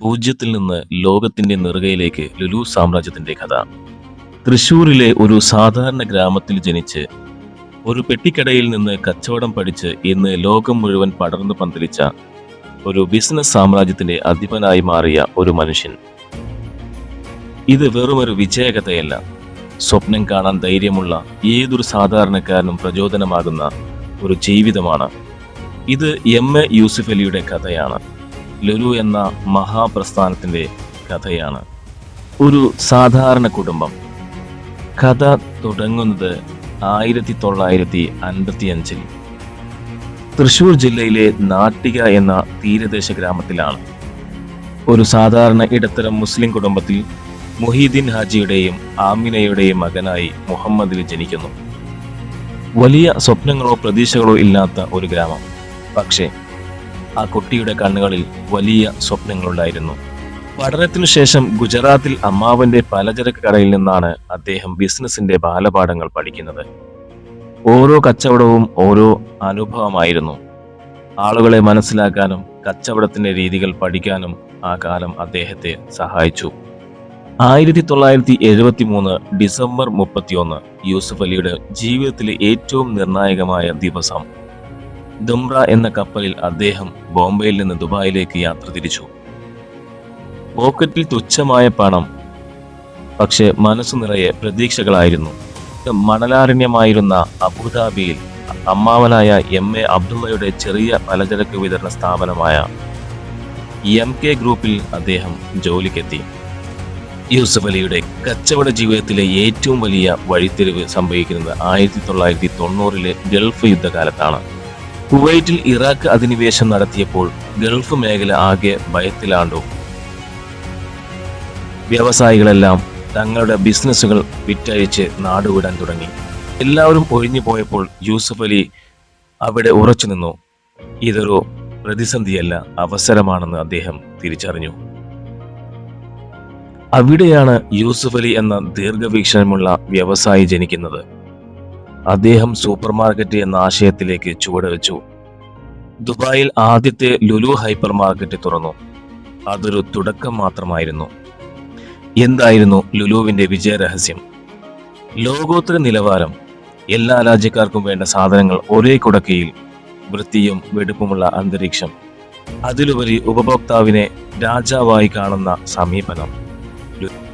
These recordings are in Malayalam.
പൂജ്യത്തിൽ നിന്ന് ലോകത്തിന്റെ നെറുകയിലേക്ക് ലുലു സാമ്രാജ്യത്തിന്റെ കഥ. തൃശൂരിലെ ഒരു സാധാരണ ഗ്രാമത്തിൽ ജനിച്ച് ഒരു പെട്ടിക്കടയിൽ നിന്ന് കച്ചവടം പഠിച്ച് ഇന്ന് ലോകം മുഴുവൻ പടർന്നു പന്തലിച്ച ഒരു ബിസിനസ് സാമ്രാജ്യത്തിന്റെ അധിപനായി മാറിയ ഒരു മനുഷ്യൻ. ഇത് വെറുമൊരു വിജയകഥയല്ല. സ്വപ്നം കാണാൻ ധൈര്യമുള്ള ഏതൊരു സാധാരണക്കാരനും പ്രചോദനമാകുന്ന ഒരു ജീവിതമാണ് ഇത് എം എ യൂസുഫ് അലിയുടെ കഥയാണ്. ലുലു എന്ന മഹാപ്രസ്ഥാനത്തിന്റെ കഥയാണ്. ഒരു സാധാരണ കുടുംബം. കഥ തുടങ്ങുന്നത് ആയിരത്തി തൊള്ളായിരത്തി അൻപത്തി അഞ്ചിൽ തൃശൂർ ജില്ലയിലെ നാട്ടിക എന്ന തീരദേശ ഗ്രാമത്തിലാണ്. ഒരു സാധാരണ ഇടത്തരം മുസ്ലിം കുടുംബത്തിൽ മുഹീദ്ദീൻ ഹാജിയുടെയും ആമിനയുടെയും മകനായി മുഹമ്മദിൽ ജനിക്കുന്നു. വലിയ സ്വപ്നങ്ങളോ പ്രതീക്ഷകളോ ഇല്ലാത്ത ഒരു ഗ്രാമം. പക്ഷേ ആ കുട്ടിയുടെ കണ്ണുകളിൽ വലിയ സ്വപ്നങ്ങളുണ്ടായിരുന്നു. പഠനത്തിനു ശേഷം ഗുജറാത്തിൽ അമ്മാവന്റെ പലചരക്ക് കടയിൽ നിന്നാണ് അദ്ദേഹം ബിസിനസിന്റെ ബാലപാഠങ്ങൾ പഠിക്കുന്നത്. ഓരോ കച്ചവടവും ഓരോ അനുഭവമായിരുന്നു. ആളുകളെ മനസ്സിലാക്കാനും കച്ചവടത്തിന്റെ രീതികൾ പഠിക്കാനും ആ കാലം അദ്ദേഹത്തെ സഹായിച്ചു. ആയിരത്തി തൊള്ളായിരത്തി എഴുപത്തി മൂന്ന് ഡിസംബർ മുപ്പത്തിയൊന്ന് യൂസുഫ് അലിയുടെ ജീവിതത്തിലെ ഏറ്റവും നിർണായകമായ ദിവസം. ദുംറ എന്ന കപ്പലിൽ അദ്ദേഹം ബോംബെയിൽ നിന്ന് ദുബായിലേക്ക് യാത്ര തിരിച്ചു. പോക്കറ്റിൽ തുച്ഛമായ പണം പക്ഷെ മനസ്സു നിറയെ പ്രതീക്ഷകളായിരുന്നു. മണലാരണ്യമായിരുന്ന അബുദാബിയിൽ അമ്മാവനായ എം എ അബ്ദുള്ളയുടെ ചെറിയ പലചരക്ക് വിതരണ സ്ഥാപനമായ എം കെ ഗ്രൂപ്പിൽ അദ്ദേഹം ജോലിക്കെത്തി. യൂസഫ് അലിയുടെ കച്ചവട ജീവിതത്തിലെ ഏറ്റവും വലിയ വഴിത്തിരിവ് സംഭവിക്കുന്നത് ആയിരത്തി തൊള്ളായിരത്തി തൊണ്ണൂറിലെ ഗൾഫ് യുദ്ധകാലത്താണ്. കുവൈറ്റിൽ ഇറാഖ് അധിനിവേശം നടത്തിയപ്പോൾ ഗൾഫ് മേഖല ആകെ ഭയത്തിലാണ്ടു. വ്യവസായികളെല്ലാം തങ്ങളുടെ ബിസിനസ്സുകൾ വിറ്റഴിച്ച് നാടുവിടാൻ തുടങ്ങി. എല്ലാവരും ഒഴിഞ്ഞു പോയപ്പോൾ യൂസഫ് അലി അവിടെ ഉറച്ചു നിന്നു. ഇതൊരു പ്രതിസന്ധിയല്ല അവസരമാണെന്ന് അദ്ദേഹം തിരിച്ചറിഞ്ഞു. അവിടെയാണ് യൂസഫ് അലി എന്ന ദീർഘവീക്ഷണമുള്ള വ്യവസായി ജനിക്കുന്നത്. അദ്ദേഹം സൂപ്പർ മാർക്കറ്റ് എന്ന ആശയത്തിലേക്ക് ചുവടുവെച്ചു ദുബായിൽ ആദ്യത്തെ ലുലു ഹൈപ്പർ മാർക്കറ്റ് തുറന്നു. അതൊരു തുടക്കം മാത്രമായിരുന്നു. എന്തായിരുന്നു ലുലുവിന്റെ വിജയരഹസ്യം ലോകോത്തര നിലവാരം. എല്ലാ രാജ്യക്കാർക്കും വേണ്ട സാധനങ്ങൾ ഒരേ കുടക്കയിൽ. വൃത്തിയും വെടുപ്പുമുള്ള അന്തരീക്ഷം. അതിലുപരി ഉപഭോക്താവിനെ രാജാവായി കാണുന്ന സമീപനം.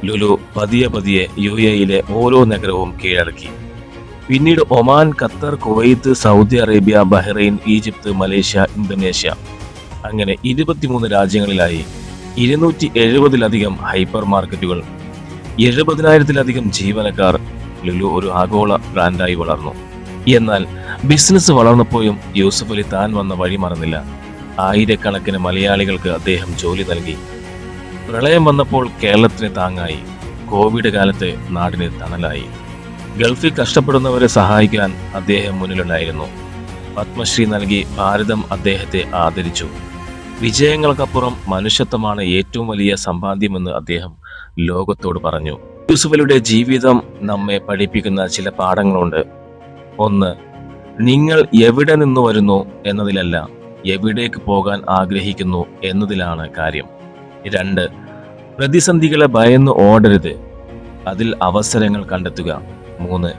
ലുലു പതിയെ പതിയെ യു എയിലെ ഓരോ നഗരവും കീഴടക്കി. പിന്നീട് Oman Qatar Kuwait Saudi Arabia Bahrain Egypt Malaysia Indonesia. അങ്ങനെ ഇരുപത്തിമൂന്ന് രാജ്യങ്ങളിലായി ഇരുന്നൂറ്റി എഴുപതിലധികം ഹൈപ്പർ മാർക്കറ്റുകൾ. എഴുപതിനായിരത്തിലധികം ജീവനക്കാർ ലുലു ഒരു ആഗോള ബ്രാൻഡായി വളർന്നു. എന്നാൽ ബിസിനസ് വളർന്നപ്പോഴും യൂസഫ് അലി താൻ വന്ന വഴി മറന്നില്ല. ആയിരക്കണക്കിന് മലയാളികൾക്ക് അദ്ദേഹം ജോലി നൽകി. പ്രളയം വന്നപ്പോൾ കേരളത്തിന് താങ്ങായി. കോവിഡ് കാലത്ത് നാടിന് തണലായി. ഗൾഫിൽ കഷ്ടപ്പെടുന്നവരെ സഹായിക്കാൻ അദ്ദേഹം മുന്നിലുണ്ടായിരുന്നു. പത്മശ്രീ നൽകി ഭാരതം അദ്ദേഹത്തെ ആദരിച്ചു. വിജയങ്ങൾക്കപ്പുറം മനുഷ്യത്വമാണ് ഏറ്റവും വലിയ സമ്പാദ്യമെന്ന് അദ്ദേഹം ലോകത്തോട് പറഞ്ഞു. യൂസുഫലിയുടെ ജീവിതം നമ്മെ പഠിപ്പിക്കുന്ന ചില പാഠങ്ങളുണ്ട്. ഒന്ന് നിങ്ങൾ എവിടെ നിന്ന് വരുന്നു എന്നതിലല്ല എവിടേക്ക് പോകാൻ ആഗ്രഹിക്കുന്നു എന്നതിലാണ് കാര്യം. രണ്ട് പ്രതിസന്ധികളെ ഭയന്ന് ഓടരുത്. അതിൽ അവസരങ്ങൾ കണ്ടെത്തുക. മൂന്ന്.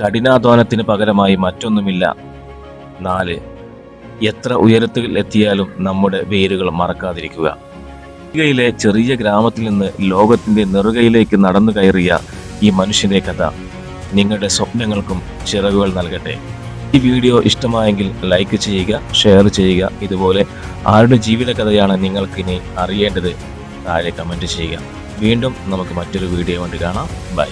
കഠിനാധ്വാനത്തിന് പകരമായി മറ്റൊന്നുമില്ല. നാല്. എത്ര ഉയരത്തിൽ എത്തിയാലും നമ്മുടെ വേരുകൾ മറക്കാതിരിക്കുക. ഇന്ത്യയിലെ ചെറിയ ഗ്രാമത്തിൽ നിന്ന് ലോകത്തിന്റെ നെറുകയിലേക്ക് നടന്നു കയറിയ ഈ മനുഷ്യന്റെ കഥ നിങ്ങളുടെ സ്വപ്നങ്ങൾക്കും ചിറകുകൾ നൽകട്ടെ. ഈ വീഡിയോ ഇഷ്ടമായെങ്കിൽ ലൈക്ക് ചെയ്യുക ഷെയർ ചെയ്യുക. ഇതുപോലെ ആരുടെ ജീവിത കഥയാണ് നിങ്ങൾക്കിനി അറിയേണ്ടത്? താഴെ കമന്റ് ചെയ്യുക. വീണ്ടും നമുക്ക് മറ്റൊരു വീഡിയോ കൊണ്ട് കാണാം. ബൈ.